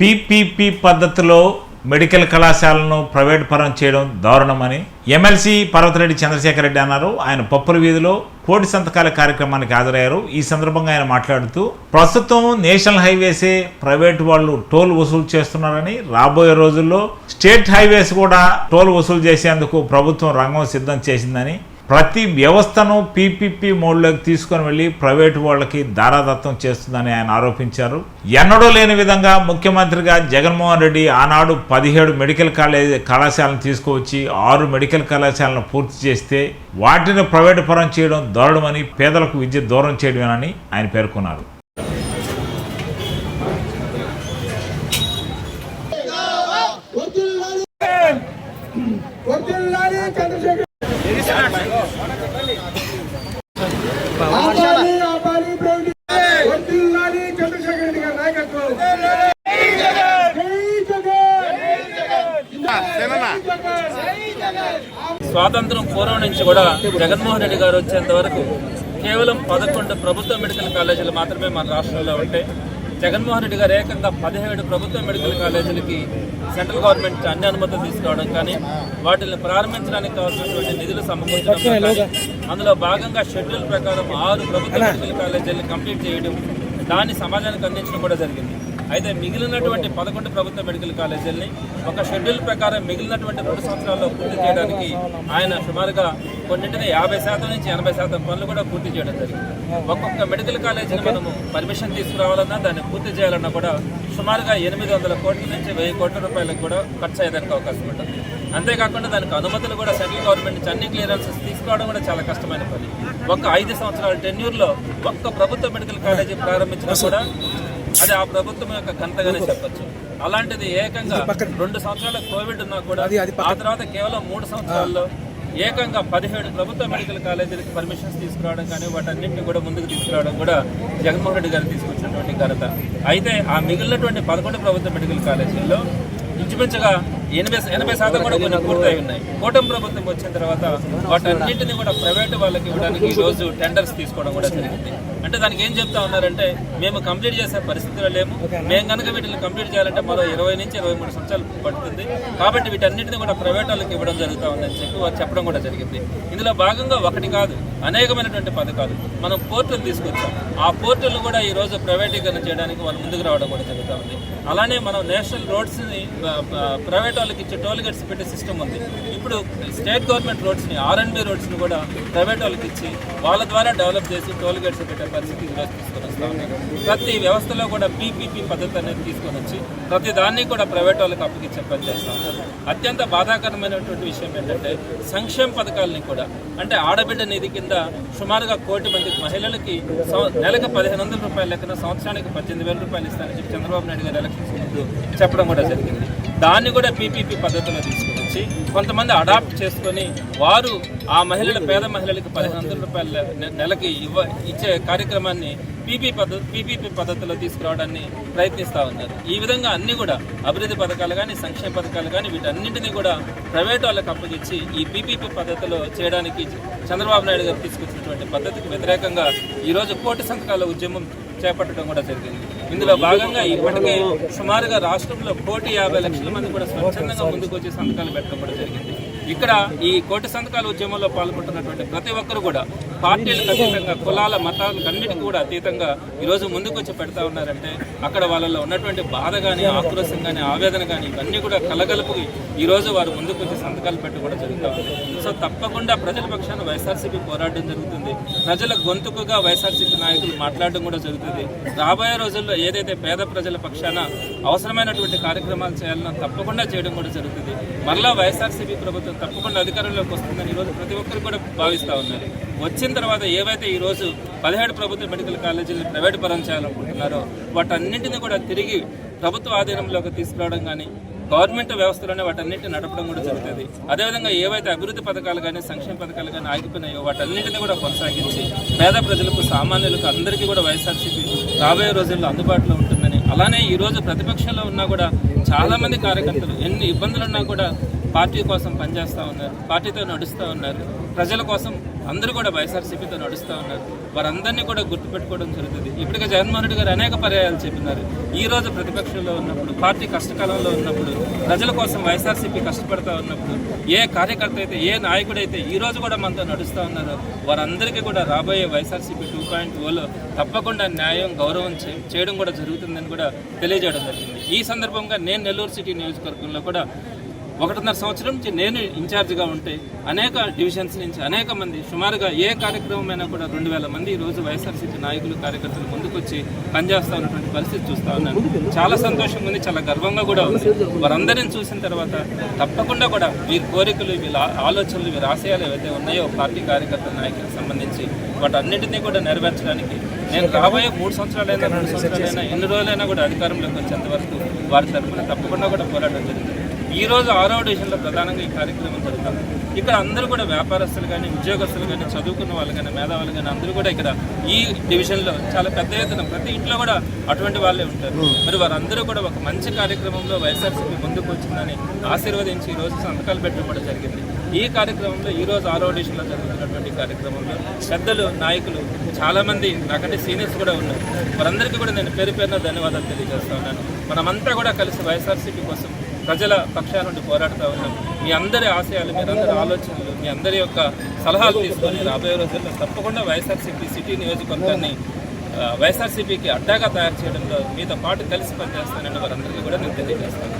PPP పద్ధతిలో medical కళాశాలను private పరం చేయడం దారుణమని ఎమ్మెల్సీ పర్వతరెడ్డి చంద్రశేఖర్ రెడ్డి అన్నారు. ఆయన పప్పుల వీధిలో కోటి సంతకాల కార్యక్రమానికి హాజరయ్యారు. ఈ సందర్భంగా ఆయన మాట్లాడుతూ ప్రస్తుతం నేషనల్ హైవేసే ప్రైవేట్ వాళ్ళు టోల్ వసూలు చేస్తున్నారని రాబోయే రోజుల్లో స్టేట్ హైవేస్ కూడా టోల్ వసూలు చేసేందుకు ప్రభుత్వం రంగం సిద్ధం చేసిందని ప్రతి వ్యవస్థను పీపీపీ మోడ్లోకి తీసుకొని వెళ్ళి ప్రైవేటు వాళ్ళకి దారాదత్తం చేస్తుందని ఆయన ఆరోపించారు. ఎన్నడూ లేని విధంగా ముఖ్యమంత్రిగా జగన్మోహన్ రెడ్డి ఆనాడు పదిహేడు మెడికల్ కాలేజ్ కళాశాలను తీసుకువచ్చి ఆరు మెడికల్ కళాశాలను పూర్తి చేస్తే వాటిని ప్రైవేటు పరం చేయడం దారుణమని పేదలకు విద్య దూరం చేయడమేనని ఆయన పేర్కొన్నారు వర్ధిల్లాలి చంద్రశేఖర్ ఆపాలి ఆపాలి ప్రైవేట్ వర్ధిల్లాలి చంద్రశేఖర్ రెడ్డి గారి నాయకత్వం. జై జగన్ జై జగన్ స్వాతంత్రం పూర్వం నుంచి కూడా జగన్మోహన్ రెడ్డి గారు వచ్చేంత వరకు కేవలం పదకొండు ప్రభుత్వ మెడికల్ కాలేజీలు మాత్రమే మన రాష్ట్రంలో ఉంటాయి జగన్మోహన్ రెడ్డి గారు ఏకంగా పదిహేడు ప్రభుత్వ మెడికల్ కాలేజీలకి సెంట్రల్ గవర్నమెంట్ అన్ని అనుమతులు తీసుకోవడం కానీ వాటిని ప్రారంభించడానికి కావాల్సినటువంటి నిధులు సమకూర్చడం అందులో భాగంగా షెడ్యూల్ ప్రకారం ఆరు ప్రభుత్వ మెడికల్ కాలేజీలను కంప్లీట్ చేయడం దాన్ని సమాజానికి అందించడం కూడా జరిగింది. అయితే మిగిలినటువంటి పదకొండు ప్రభుత్వ మెడికల్ కాలేజీల్ని ఒక షెడ్యూల్ ప్రకారం మిగిలినటువంటి రెండు సంవత్సరాల్లో పూర్తి చేయడానికి ఆయన సుమారుగా కొన్నింటిని యాభై శాతం నుంచి ఎనభై శాతం పనులు కూడా పూర్తి చేయడం జరిగింది. ఒక్కొక్క మెడికల్ కాలేజీని మనము పర్మిషన్ తీసుకురావాలన్నా దాన్ని పూర్తి చేయాలన్నా కూడా సుమారుగా ఎనిమిది వందల కోట్ల నుంచి వెయ్యి కోట్ల రూపాయలకు కూడా ఖర్చు అయ్యేదానికి అవకాశం ఉంటుంది. అంతేకాకుండా దానికి అనుమతులు కూడా సెంట్రల్ గవర్నమెంట్ నుంచి అన్ని క్లియరెన్సెస్ తీసుకోవడం కూడా చాలా కష్టమైన పని. ఒక ఐదు సంవత్సరాల టెన్యూర్లో ఒక్క ప్రభుత్వ మెడికల్ కాలేజీ ప్రారంభించినా కూడా అది ఆ ప్రభుత్వం యొక్క ఘనతగానే చెప్పొచ్చు. అలాంటిది ఏకంగా రెండు సంవత్సరాల కోవిడ్ ఉన్నా కూడా ఆ తర్వాత కేవలం మూడు సంవత్సరాల్లో ఏకంగా పదిహేడు ప్రభుత్వ మెడికల్ కాలేజీలకు పర్మిషన్స్ తీసుకురావడం కానీ వాటన్నింటినీ కూడా ముందుకు తీసుకురావడం కూడా జగన్మోహన్ రెడ్డి గారు తీసుకొచ్చినటువంటి ఘనత. అయితే ఆ మిగిలినటువంటి పదకొండు ప్రభుత్వ మెడికల్ కాలేజీల్లో ఇంచుమించుగా ఎనభై ఎనభై శాతం కూడా కొన్ని పూర్తయి ఉన్నాయి. కూటమి ప్రభుత్వం వచ్చిన తర్వాత వాటన్నింటినీ కూడా ప్రైవేట్ వాళ్ళకి ఇవ్వడానికి ఈ రోజు టెండర్స్ తీసుకోవడం కూడా జరిగింది. అంటే దానికి ఏం చెప్తా ఉన్నారంటే మేము కంప్లీట్ చేసే పరిస్థితిలో లేము. మేము కనుక వీటిని కంప్లీట్ చేయాలంటే మరో ఇరవై నుంచి ఇరవై మూడు సంవత్సరాలు పడుతుంది. కాబట్టి వీటన్నిటిని కూడా ప్రైవేట్ వాళ్ళకి ఇవ్వడం జరుగుతూ ఉందని చెప్పి వారు చెప్పడం కూడా జరిగింది. ఇందులో భాగంగా ఒకటి కాదు అనేకమైనటువంటి పథకాలు మనం పోర్టులు తీసుకొచ్చాం. ఆ పోర్టులు కూడా ఈ రోజు ప్రైవేటీకరణ చేయడానికి వాళ్ళు ముందుకు రావడం కూడా జరుగుతూ ఉంది. అలానే మనం నేషనల్ రోడ్స్ని ప్రైవేట్ వాళ్ళకి ఇచ్చే టోల్ గేట్స్ పెట్టే సిస్టమ్ ఉంది. ఇప్పుడు స్టేట్ గవర్నమెంట్ రోడ్స్ని ఆర్ఎండ్బి రోడ్స్ని కూడా ప్రైవేట్ వాళ్ళకి ఇచ్చి వాళ్ళ ద్వారా డెవలప్ చేసి టోల్ గేట్స్ పెట్టే పరిస్థితి ఈరోజు తీసుకొని వస్తూ ప్రతి వ్యవస్థలో కూడా పీపీపీ పద్ధతి అనేది తీసుకొని వచ్చి ప్రతి దాన్ని కూడా ప్రైవేట్ వాళ్ళకి అప్పగించే పని చేస్తా ఉన్నారు అత్యంత బాధాకరమైనటువంటి విషయం ఏంటంటే సంక్షేమ పథకాలని కూడా అంటే ఆడబిడ్డ నిధి కింద సుమారుగా కోటి మంది మహిళలకి నెలకు పదిహేను వందల రూపాయల లెక్కన సంవత్సరానికి పద్దెనిమిది వేల రూపాయలు ఇస్తానని చెప్పి చంద్రబాబు నాయుడు గారు ఎలక్షన్స్ ముందు చెప్పడం కూడా జరిగింది. దాన్ని కూడా పీపీపీ పద్ధతిలో తీసుకున్నారు. వచ్చి కొంతమంది అడాప్ట్ చేసుకొని వారు ఆ మహిళల పేద మహిళలకు పదిహేను వందల రూపాయల నెలకి ఇవ్వ ఇచ్చే కార్యక్రమాన్ని పీపీ పద్ధతి పీపీపీ పద్ధతిలో తీసుకురావడాన్ని ప్రయత్నిస్తూ ఉన్నారు. ఈ విధంగా అన్ని కూడా అభివృద్ధి పథకాలు కానీ సంక్షేమ పథకాలు కానీ వీటన్నింటినీ కూడా ప్రైవేట్ వాళ్ళకి అప్పగించి ఈ పీపీపీ పద్ధతిలో చేయడానికి చంద్రబాబు నాయుడు గారు తీసుకొచ్చినటువంటి పద్ధతికి వ్యతిరేకంగా ఈరోజు కోటి సంతకాల ఉద్యమం చేపట్టడం కూడా జరిగింది. ఇందులో భాగంగా ఇప్పటికే సుమారుగా రాష్ట్రంలో కోటి యాభై లక్షల మంది కూడా స్వచ్ఛందంగా ముందుకు వచ్చి సంతకాలు పెట్టడం కూడా జరిగింది. ఇక్కడ ఈ కోటి సంతకాల ఉద్యమంలో పాల్గొంటున్నటువంటి ప్రతి ఒక్కరు కూడా పార్టీలకు అతీతంగా కులాల మతాలకు అన్నిటికీ కూడా అతీతంగా ఈరోజు ముందుకు వచ్చి పెడతా ఉన్నారంటే అక్కడ వాళ్ళలో ఉన్నటువంటి బాధ కానీ ఆక్రోశం కానీ ఆవేదన కానీ ఇవన్నీ కూడా కలగలుపు ఈరోజు వారు ముందుకు వచ్చి సంతకాలు పెట్టి కూడా జరుగుతూ ఉంది. సో తప్పకుండా ప్రజల పక్షాన వైఎస్ఆర్సీపీ పోరాడడం జరుగుతుంది. ప్రజల గొంతుకుగా వైఎస్ఆర్సీపీ నాయకులు మాట్లాడడం కూడా జరుగుతుంది. రాబోయే రోజుల్లో ఏదైతే పేద ప్రజల పక్షాన అవసరమైనటువంటి కార్యక్రమాలు చేయాలన్నా తప్పకుండా చేయడం కూడా జరుగుతుంది. మరలా వైఎస్ఆర్సీపీ ప్రభుత్వం తప్పకుండా అధికారంలోకి వస్తుందని ఈరోజు ప్రతి ఒక్కరు కూడా భావిస్తూ ఉన్నారు. వచ్చిన తర్వాత ఏవైతే ఈ రోజు పదిహేడు ప్రభుత్వ మెడికల్ కాలేజీలను ప్రైవేట్ పరం చేయాలనుకుంటున్నారో వాటన్నింటినీ కూడా తిరిగి ప్రభుత్వ ఆధీనంలోకి తీసుకురావడం కానీ గవర్నమెంట్ వ్యవస్థలోనే వాటన్నింటిని నడపడం కూడా జరుగుతుంది. అదేవిధంగా ఏవైతే అభివృద్ధి పథకాలు కానీ సంక్షేమ పథకాలు కానీ ఆగిపోయినాయో వాటన్నింటినీ కూడా కొనసాగించి పేద ప్రజలకు సామాన్యులకు అందరికీ కూడా వైఎస్ఆర్సీపీ రాబోయే రోజుల్లో అందుబాటులో ఉంటుందని అలానే ఈరోజు ప్రతిపక్షంలో ఉన్నా కూడా చాలామంది కార్యకర్తలు ఎన్ని ఇబ్బందులున్నా కూడా పార్టీ కోసం పనిచేస్తూ ఉన్నారు పార్టీతో నడుస్తూ ఉన్నారు. ప్రజల కోసం అందరూ కూడా వైఎస్ఆర్సీపీతో నడుస్తూ ఉన్నారు. వారందరినీ కూడా గుర్తుపెట్టుకోవడం జరుగుతుంది. ఇప్పటికే జగన్మోహన్ రెడ్డి గారు అనేక పర్యాయాలు చెప్పినారు. ఈ రోజు ప్రతిపక్షంలో ఉన్నప్పుడు పార్టీ కష్టకాలంలో ఉన్నప్పుడు ప్రజల కోసం వైఎస్ఆర్సీపీ కష్టపడతా ఉన్నప్పుడు ఏ కార్యకర్త అయితే ఏ నాయకుడైతే ఈ రోజు కూడా మనతో నడుస్తూ ఉన్నారో వారందరికీ కూడా రాబోయే వైఎస్ఆర్సీపీ టూ పాయింట్ ఓలో తప్పకుండా న్యాయం గౌరవం చేయడం కూడా జరుగుతుందని కూడా తెలియజేయడం జరిగింది. ఈ సందర్భంగా నేను నెల్లూరు సిటీ నియోజకవర్గంలో కూడా ఒకటిన్నర సంవత్సరం నుంచి నేను ఇన్ఛార్జిగా ఉంటే అనేక డివిజన్స్ నుంచి అనేక మంది సుమారుగా ఏ కార్యక్రమమైనా కూడా రెండు వేల మంది ఈరోజు వైఎస్ఆర్సీపీ నాయకులు కార్యకర్తలు ముందుకొచ్చి పనిచేస్తా ఉన్నటువంటి పరిస్థితి చూస్తా ఉన్నాను. చాలా సంతోషంగా ఉంది చాలా గర్వంగా కూడా ఉంది. వారందరిని చూసిన తర్వాత తప్పకుండా కూడా వీరి కోరికలు వీళ్ళ ఆలోచనలు వీరి ఆశయాలు ఏవైతే ఉన్నాయో పార్టీ కార్యకర్తల నాయకులకు సంబంధించి వాటన్నిటినీ కూడా నెరవేర్చడానికి నేను రాబోయే మూడు సంవత్సరాలైనా రెండు సంవత్సరాలైనా ఎన్ని రోజులైనా కూడా అధికారంలోకి వచ్చేంత వరకు వారి తరఫున తప్పకుండా కూడా పోరాటం జరిగింది ఈ రోజు ఆరవ డివిజన్లో ప్రధానంగా ఈ కార్యక్రమం జరుగుతుంది ఇక్కడ అందరూ కూడా వ్యాపారస్తులు కానీ ఉద్యోగస్తులు కానీ చదువుకున్న వాళ్ళు కానీ మేధావులు కానీ అందరూ కూడా ఇక్కడ ఈ డివిజన్లో చాలా పెద్ద ఎత్తున ప్రతి ఇంట్లో కూడా అటువంటి వాళ్ళే ఉంటారు. మరి వారందరూ కూడా ఒక మంచి కార్యక్రమంలో వైఎస్ఆర్సీపీ ముందుకు వచ్చిందని ఆశీర్వదించి ఈ రోజు సంతకాలు పెట్టడం కూడా జరిగింది. ఈ కార్యక్రమంలో ఈ రోజు ఆరో డివిజన్లో జరుగుతున్నటువంటి కార్యక్రమంలో పెద్దలు నాయకులు చాలా మంది నాకంటే సీనియర్స్ కూడా ఉన్నారు. వారందరికీ కూడా నేను పేరు పేరున ధన్యవాదాలు తెలియజేస్తా ఉన్నాను. మనమంతా కూడా కలిసి వైఎస్ఆర్సీపీ కోసం ప్రజల పక్షాల నుండి పోరాడుతూ ఉన్నాం. మీ అందరి ఆశయాలు మీ అందరి ఆలోచనలు మీ అందరి యొక్క సలహాలు తీసుకొని రాబోయే రోజుల్లో తప్పకుండా వైఎస్ఆర్సీపీ సిటీ నియోజకవర్గాన్ని వైఎస్ఆర్సీపీకి అడ్డాగా తయారు చేయడంలో మీతో పాటు కలిసి పనిచేస్తానని వారందరికీ కూడా నేను తెలియజేస్తాను.